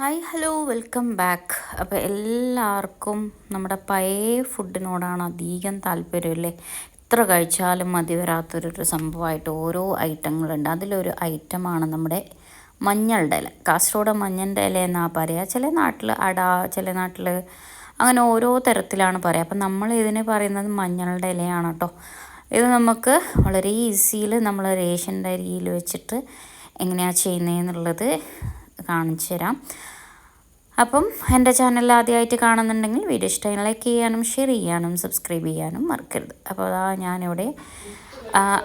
Hi hello welcome back. അപ്പോൾ എല്ലാവർക്കും നമ്മുടെ പഴയ ഫുഡിനോടാണ് അധികം താല്പര്യമല്ലേ? എത്ര കഴിച്ചാലും മതി വരാത്തൊരു സംഭവമായിട്ട് ഓരോ ഐറ്റങ്ങളുണ്ട്. അതിലൊരു ഐറ്റമാണ് നമ്മുടെ മഞ്ഞളുടെ ഇല. കാസർഗോഡ് മഞ്ഞന്റെ ഇല എന്നാണ് പറയുക ചില നാട്ടിൽ അട ചില നാട്ടിൽ അങ്ങനെ ഓരോ തരത്തിലാണ് പറയുക അപ്പം നമ്മൾ ഇതിനെ പറയുന്നത് മഞ്ഞളുടെ ഇലയാണ് കേട്ടോ ഇത് നമുക്ക് വളരെ ഈസിയിൽ നമ്മൾ റേഷന്റെ അരിയിൽ വെച്ചിട്ട് എങ്ങനെയാണ് ചെയ്യുന്നതെന്നുള്ളത് കാണിച്ചു തരാം. അപ്പം എന്റെ ചാനൽ ആദ്യമായിട്ട് കാണുന്നുണ്ടെങ്കിൽ വീഡിയോ ഇഷ്ടമായി ലൈക്ക് ചെയ്യാനും ഷെയർ ചെയ്യാനും സബ്സ്ക്രൈബ് ചെയ്യാനും മറക്കരുത്. അപ്പോൾ അതാ ഞാനിവിടെ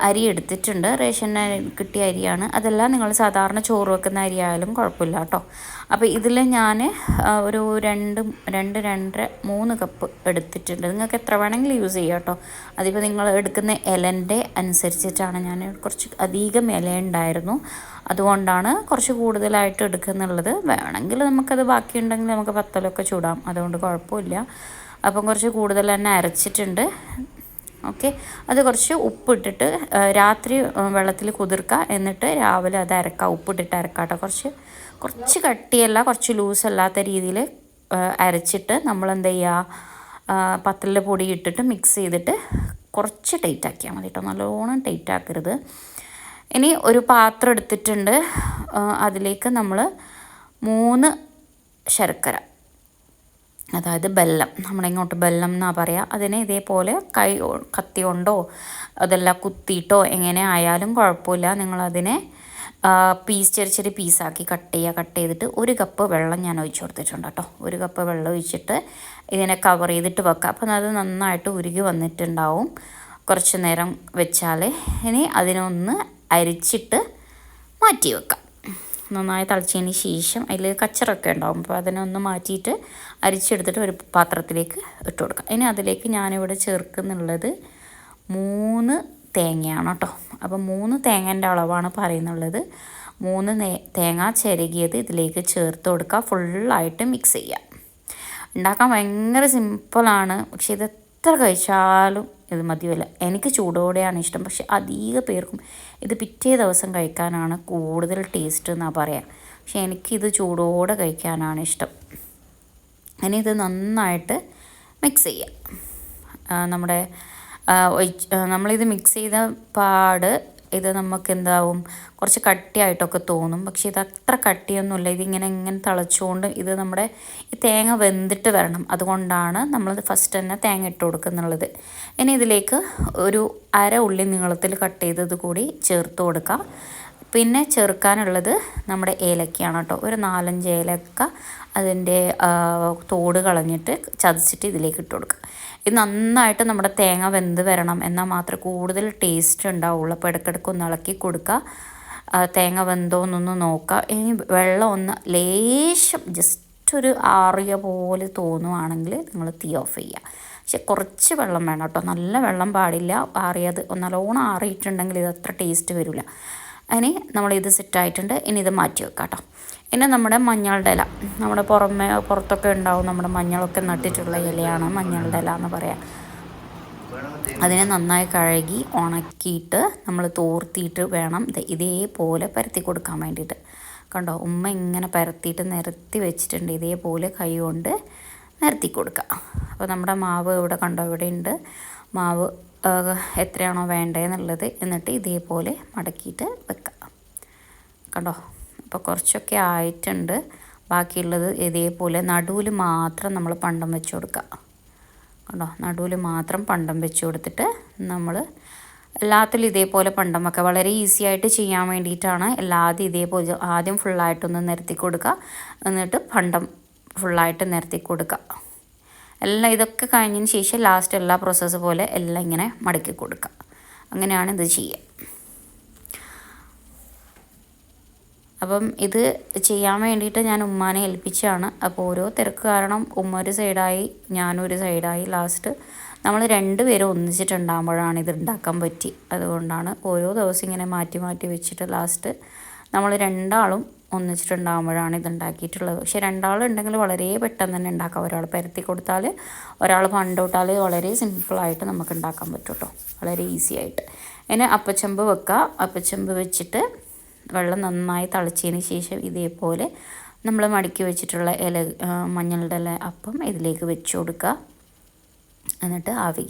അരി എടുത്തിട്ടുണ്ട്. റേഷൻ കിട്ടിയ അരിയാണ്. അതെല്ലാം നിങ്ങൾ സാധാരണ ചോറ് വെക്കുന്ന അരി ആയാലും കുഴപ്പമില്ല കേട്ടോ. അപ്പോൾ ഇതിൽ ഞാൻ ഒരു രണ്ട് രണ്ട് രണ്ടര മൂന്ന് കപ്പ് എടുത്തിട്ടുണ്ട്. നിങ്ങൾക്ക് എത്ര വേണമെങ്കിലും യൂസ് ചെയ്യാം കേട്ടോ. അതിപ്പോൾ നിങ്ങൾ എടുക്കുന്ന ഇലന്റെ അനുസരിച്ചിട്ടാണ് ഞാൻ കുറച്ച് അധികം ഇല ഉണ്ടായിരുന്നു. അതുകൊണ്ടാണ് കുറച്ച് കൂടുതലായിട്ട് എടുക്കുന്നുള്ളത്. വേണമെങ്കിൽ നമുക്കത് ബാക്കിയുണ്ടെങ്കിൽ നമുക്ക് പത്തലൊക്കെ ചൂടാം. അതുകൊണ്ട് കുഴപ്പമില്ല. അപ്പം കുറച്ച് കൂടുതൽ തന്നെ അരച്ചിട്ടുണ്ട്. ഓക്കെ? അത് കുറച്ച് ഉപ്പിട്ടിട്ട് രാത്രി വെള്ളത്തിൽ കുതിർക്കുക എന്നിട്ട് രാവിലെ അത് അരക്കുക ഉപ്പിട്ടിട്ട് അരക്കുക കേട്ടോ കുറച്ച് കുറച്ച് കട്ടിയല്ല കുറച്ച് ലൂസ് അല്ലാത്ത രീതിയിൽ അരച്ചിട്ട് നമ്മൾ എന്ത് ചെയ്യുക പത്തലിന്റെ പൊടി ഇട്ടിട്ട് മിക്സ് ചെയ്തിട്ട് കുറച്ച് ടൈറ്റ് ആക്കിയാൽ മതി കേട്ടോ നല്ലോണം ടൈറ്റ് ആക്കരുത്. ഇനി ഒരു പാത്രം എടുത്തിട്ടുണ്ട്. അതിലേക്ക് നമ്മൾ മൂന്ന് ശർക്കര അതായത് ബെല്ലം നമ്മളിങ്ങോട്ട് ബെല്ലം എന്നാണ് പറയുക അതിനെ ഇതേപോലെ കൈ കത്തി കൊണ്ടോ അതെല്ലാം കുത്തിയിട്ടോ എങ്ങനെ ആയാലും കുഴപ്പമില്ല. നിങ്ങളതിനെ പീസ് ചെറിയ ചെറിയ പീസാക്കി കട്ട് ചെയ്യുക കട്ട് ചെയ്തിട്ട് ഒരു കപ്പ് വെള്ളം ഞാൻ ഒഴിച്ചു കൊടുത്തിട്ടുണ്ട് കേട്ടോ. ഒരു കപ്പ് വെള്ളം ഒഴിച്ചിട്ട് ഇതിനെ കവർ ചെയ്തിട്ട് വെക്കുക. അപ്പം അത് നന്നായിട്ട് ഉരുകി വന്നിട്ടുണ്ടാവും. കുറച്ച് നേരം വെച്ചാൽ ഇനി അതിനൊന്ന് അരിച്ചിട്ട് മാറ്റി വെക്കാം നന്നായി തിളച്ചതിന് ശേഷം അതിൽ കച്ചറൊക്കെ ഉണ്ടാകും അപ്പോൾ അതിനെ ഒന്ന് മാറ്റിയിട്ട് അരിച്ചെടുത്തിട്ട് ഒരു പാത്രത്തിലേക്ക് ഇട്ട് കൊടുക്കാം. ഇനി അതിലേക്ക് ഞാനിവിടെ ചേർക്കുന്നുള്ളത് മൂന്ന് തേങ്ങയാണ് കേട്ടോ. അപ്പോൾ മൂന്ന് തേങ്ങേന്റെ അളവാണ് പറയുന്നുള്ളത്. മൂന്ന് തേങ്ങ ചിരകിയത് ഇതിലേക്ക് ചേർത്ത് കൊടുക്കുക. ഫുള്ളായിട്ട് മിക്സ് ചെയ്യുക. ഉണ്ടാക്കാൻ ഭയങ്കര സിമ്പിളാണ്. പക്ഷേ ഇത് എത്ര കഴിച്ചാലും ഇത് മതിയല്ല എനിക്ക് ചൂടോടെയാണ് ഇഷ്ടം. പക്ഷെ അധിക പേർക്കും ഇത് പിറ്റേ ദിവസം കഴിക്കാനാണ് കൂടുതൽ ടേസ്റ്റ് എന്നാണ് പറയാം. പക്ഷെ എനിക്കിത് ചൂടോടെ കഴിക്കാനാണ് ഇഷ്ടം. ഇനി ഇത് നന്നായിട്ട് മിക്സ് ചെയ്യാം. നമ്മുടെ നമ്മളിത് മിക്സ് ചെയ്ത പാട് ഇത് നമുക്ക് എന്താവും കുറച്ച് കട്ടിയായിട്ടൊക്കെ തോന്നും. പക്ഷേ ഇത് അത്ര കട്ടിയൊന്നുമില്ല. ഇതിങ്ങനെ ഇങ്ങനെ തിളച്ചുകൊണ്ട് ഇത് നമ്മുടെ ഈ തേങ്ങ വെന്തിട്ട് വരണം. അതുകൊണ്ടാണ് നമ്മൾ ഫസ്റ്റ് തന്നെ തേങ്ങ ഇട്ട് കൊടുക്കുന്നുള്ളത്. ഇനി ഇതിലേക്ക് ഒരു അര ഉള്ളി നീളത്തിൽ കട്ട് ചെയ്തത് കൂടി ചേർത്ത് കൊടുക്കാം. പിന്നെ ചേർക്കാനുള്ളത് നമ്മുടെ ഏലക്കയാണ് കേട്ടോ. ഒരു നാലഞ്ച് ഏലക്ക അതിന്റെ തോട് കളഞ്ഞിട്ട് ചതച്ചിട്ട് ഇതിലേക്ക് ഇട്ട് കൊടുക്കുക. ഇത് നന്നായിട്ട് നമ്മുടെ തേങ്ങ വെന്ത് വരണം. എന്നാൽ മാത്രമേ കൂടുതൽ ടേസ്റ്റ് ഉണ്ടാവുള്ളൂ. അപ്പോൾ ഇടയ്ക്കിടയ്ക്ക് ഒന്ന് ഇളക്കി കൊടുക്കുക. തേങ്ങ വെന്തോ എന്നൊന്ന് നോക്കുക. ഇനി വെള്ളം ഒന്ന് ലേശം ജസ്റ്റ് ഒരു ആറിയ പോലെ തോന്നുവാണെങ്കിൽ നിങ്ങൾ തീ ഓഫ് ചെയ്യുക. പക്ഷെ കുറച്ച് വെള്ളം വേണം കേട്ടോ. നല്ല വെള്ളം പാടില്ല. ആറിയത് നല്ലോണം ആറിയിട്ടുണ്ടെങ്കിൽ ഇത് അത്ര ടേസ്റ്റ് വരില്ല. ഇനി നമ്മളിത് സെറ്റായിട്ടുണ്ട്. ഇനി ഇത് മാറ്റി വെക്കാം കേട്ടോ ഇനി നമ്മുടെ മഞ്ഞളുടെ ഇല. നമ്മുടെ പുറമേ പുറത്തൊക്കെ ഉണ്ടാവും നമ്മുടെ മഞ്ഞളൊക്കെ നട്ടിട്ടുള്ള ഇലയാണ് മഞ്ഞളുടെ ഇല എന്ന് പറയാം. അതിനെ നന്നായി കഴുകി ഉണക്കിയിട്ട് നമ്മൾ തോർത്തിയിട്ട് വേണം ഇതേപോലെ പരത്തി കൊടുക്കാൻ വേണ്ടിയിട്ട്. കണ്ടോ? ഉമ്മ ഇങ്ങനെ പരത്തിയിട്ട് നിരത്തി വെച്ചിട്ടുണ്ട്. ഇതേപോലെ കൈ കൊണ്ട് നിരത്തി കൊടുക്കുക അപ്പോൾ നമ്മുടെ മാവ് ഇവിടെ കണ്ടോ? ഇവിടെ ഉണ്ട് മാവ് എത്രയാണോ വേണ്ടതെന്നുള്ളത് എന്നിട്ട് ഇതേപോലെ മടക്കിയിട്ട് വെക്കുക കണ്ടോ? അപ്പോൾ കുറച്ചൊക്കെ ആയിട്ടുണ്ട്. ബാക്കിയുള്ളത് ഇതേപോലെ നടുവിൽ മാത്രം നമ്മൾ പണ്ടം വെച്ച് കൊടുക്കുക കണ്ടോ? നടുവിൽ മാത്രം പണ്ടം വെച്ച് കൊടുത്തിട്ട് നമ്മൾ എല്ലാത്തിലും ഇതേപോലെ പണ്ടം വെക്കുക വളരെ ഈസി ആയിട്ട് ചെയ്യാൻ വേണ്ടിയിട്ടാണ് എല്ലാതും ഇതേപോലെ ആദ്യം ഫുള്ളായിട്ടൊന്ന് നിരത്തി കൊടുക്കുക എന്നിട്ട് പണ്ടം ഫുള്ളായിട്ട് നിരത്തി കൊടുക്കുക എല്ലാം ഇതൊക്കെ കഴിഞ്ഞതിന് ശേഷം ലാസ്റ്റ് എല്ലാ പ്രോസസ്സ് പോലെ എല്ലാം ഇങ്ങനെ മടക്കി കൊടുക്കുക. അങ്ങനെയാണ് ഇത് ചെയ്യുക. അപ്പം ഇത് ചെയ്യാൻ വേണ്ടിയിട്ട് ഞാൻ ഉമ്മാനെ ഏൽപ്പിച്ചാണ് അപ്പോൾ ഓരോ തിരക്ക് കാരണം ഉമ്മ ഒരു സൈഡായി ഞാനൊരു സൈഡായി ലാസ്റ്റ് നമ്മൾ രണ്ടുപേരും ഒന്നിച്ചിട്ടുണ്ടാകുമ്പോഴാണ് ഇത് ഉണ്ടാക്കാൻ പറ്റി. അതുകൊണ്ടാണ് ഓരോ ദിവസം ഇങ്ങനെ മാറ്റി മാറ്റി വെച്ചിട്ട് ലാസ്റ്റ് നമ്മൾ രണ്ടാളും ഒന്നിച്ചിട്ടുണ്ടാകുമ്പോഴാണ് ഇത് ഉണ്ടാക്കിയിട്ടുള്ളത് പക്ഷേ രണ്ടാളുണ്ടെങ്കിൽ വളരെ പെട്ടെന്ന് തന്നെ ഉണ്ടാക്കാം. ഒരാൾ പരത്തി കൊടുത്താൽ ഒരാൾ പണ്ടോട്ടാൽ വളരെ സിമ്പിളായിട്ട് നമുക്ക് ഉണ്ടാക്കാൻ പറ്റും കേട്ടോ വളരെ ഈസി ആയിട്ട്. ഇനി അപ്പച്ചമ്പ് വെക്കുക അപ്പച്ചമ്പ് വെച്ചിട്ട് വെള്ളം നന്നായി തിളച്ചതിന് ശേഷം ഇതേപോലെ നമ്മൾ മടക്കി വെച്ചിട്ടുള്ള ഇല മഞ്ഞളുടെ ഇല അപ്പം ഇതിലേക്ക് വെച്ച് കൊടുക്കുക എന്നിട്ട് ആവി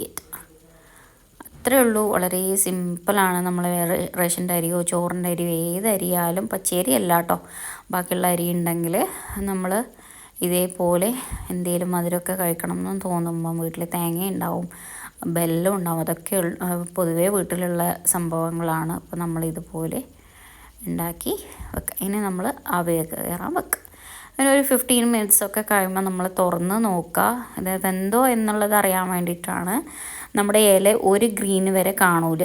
അത്രയേ ഉള്ളൂ. വളരെ സിമ്പിളാണ് നമ്മൾ റേഷന്റെ അരിയോ ചോറിന്റെ അരിയോ ഏത് അരിയായാലും പച്ചരി അല്ല കേട്ടോ. ബാക്കിയുള്ള അരി ഉണ്ടെങ്കിൽ നമ്മൾ ഇതേപോലെ എന്തെങ്കിലും മധുരമൊക്കെ കഴിക്കണം എന്ന് തോന്നുമ്പോൾ വീട്ടിൽ തേങ്ങ ഉണ്ടാവും ബെല്ലം ഉണ്ടാവും. അതൊക്കെ പൊതുവേ വീട്ടിലുള്ള സംഭവങ്ങളാണ്. അപ്പോൾ നമ്മൾ ഇതുപോലെ ഉണ്ടാക്കി വെക്കുക ഇനി നമ്മൾ അവയൊക്കെ കയറാൻ വെക്കുക അങ്ങനെ ഒരു ഫിഫ്റ്റീൻ മിനിറ്റ്സ് ഒക്കെ കഴിയുമ്പോൾ നമ്മൾ തുറന്ന് നോക്കുക ഇത് എന്തോ എന്നുള്ളത് അറിയാൻ വേണ്ടിയിട്ടാണ് നമ്മുടെ ഇല ഒരു ഗ്രീൻ വരെ കാണൂല.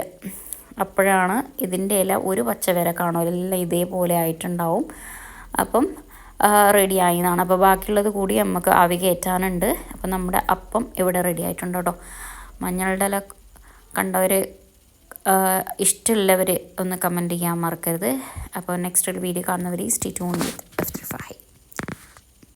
അപ്പോഴാണ് ഇതിന്റെ ഇല ഒരു പച്ച വരെ കാണൂല. എല്ലാം ഇതേപോലെ ആയിട്ടുണ്ടാവും. അപ്പം റെഡി എന്നാണ് അപ്പോൾ ബാക്കിയുള്ളത് കൂടി നമുക്ക് ആവി കയറ്റാനുണ്ട് അപ്പം നമ്മുടെ അപ്പം ഇവിടെ റെഡി ആയിട്ടുണ്ട് കേട്ടോ. മഞ്ഞളുടെ ഇല കണ്ടവർ ഇഷ്ടമുള്ളവർ ഒന്ന് കമന്റ് ചെയ്യാൻ മറക്കരുത്. അപ്പോൾ നെക്സ്റ്റ് ഒരു വീഡിയോ കാണുന്നവർ സ്റ്റേ ട്യൂൺ വിത്ത്